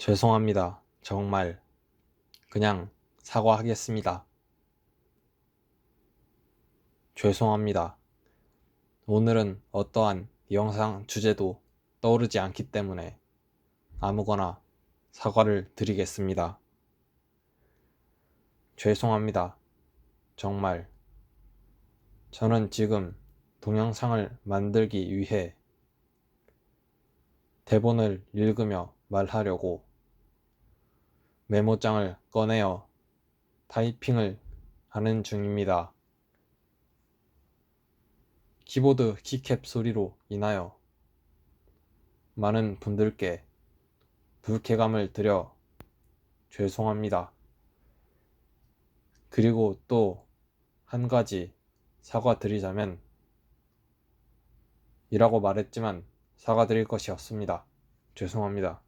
죄송합니다. 정말. 그냥 사과하겠습니다. 죄송합니다. 오늘은 어떠한 영상 주제도 떠오르지 않기 때문에 아무거나 사과를 드리겠습니다. 죄송합니다. 정말. 저는 지금 동영상을 만들기 위해 대본을 읽으며 말하려고 메모장을 꺼내어 타이핑을 하는 중입니다. 키보드 키캡 소리로 인하여 많은 분들께 불쾌감을 드려 죄송합니다. 그리고 또 한 가지 사과드리자면 이라고 말했지만 사과드릴 것이 없습니다. 죄송합니다.